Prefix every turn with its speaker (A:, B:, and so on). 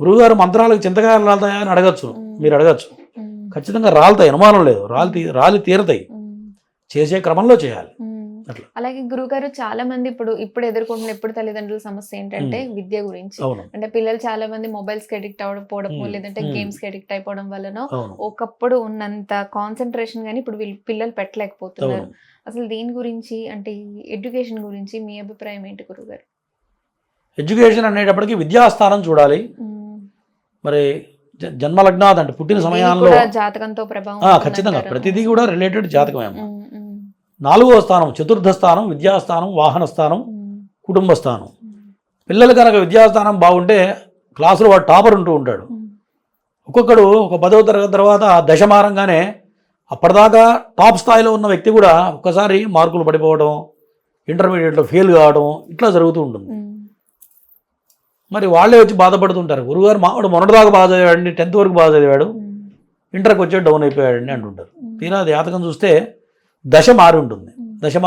A: గురువుగారు మంత్రాలకు చింతకాయలు రాలుతాయా అని అడగచ్చు. మీరు అడగచ్చు. ఖచ్చితంగా రాలుతాయి అనుమానం లేదు. రాలి తీ రాలి తీరతాయి. చేసే క్రమంలో చేయాలి.
B: అలాగే గురుగారు చాలా మంది ఇప్పుడు ఇప్పుడు ఎదుర్కొంటున్న ఎప్పుడు తల్లిదండ్రుల సమస్య ఏంటంటే విద్య గురించి. అంటే పిల్లలు చాలా మంది మొబైల్స్కి అడిక్ట్
A: మ్మ్.
B: లేదంటే. గేమ్స్కి అడిక్ట్ అయిపోవడం వలన ఒకప్పుడు ఉన్నంత కాన్సన్ట్రేషన్ గానీ ఇప్పుడు పిల్లలు పెట్టలేకపోతున్నారు. అసలు దీని గురించి అంటే ఎడ్యుకేషన్ గురించి మీ అభిప్రాయం ఏంటి గురుగారు
A: ఎడ్యుకేషన్ అనేటప్పటికి విద్యాస్థానం చూడాలి. మరి జన్మలగ్నాథ్ అంటే పుట్టిన సమయాల్లో
B: జాతకంతో ప్రభావం?
A: ఖచ్చితంగా ప్రతిదీ కూడా రిలేటెడ్ జాతకమే అమ్మ.
B: మ్మ్, మ్మ్,
A: నాలుగవ స్థానం చతుర్థ స్థానం విద్యాస్థానం వాహన స్థానం కుటుంబ స్థానం పిల్లలు కనుక విద్యాస్థానం బాగుంటే క్లాసులో వాడు టాపర్ ఉంటూ ఉంటాడు. ఒక్కొక్కడు ఒక పదవ తరగతి తర్వాత దశమారంగానే అప్పటిదాకా టాప్ స్థాయిలో ఉన్న వ్యక్తి కూడా ఒక్కసారి మార్కులు పడిపోవడం ఇంటర్మీడియట్లో ఫెయిల్ కావడం ఇట్లా జరుగుతూ ఉంటుంది. మరి వాళ్ళే వచ్చి బాధపడుతుంటారు గురుగారు మావాడు మొన్నటిదాకా బాగా చదివాడండి టెన్త్ వరకు బాగా చదివాడు. ఇంటర్కి వచ్చే డౌన్ అయిపోయాడండి అంటుంటారు. తీరా జాతకం చూస్తే దశ మారి ఉంటుంది దశ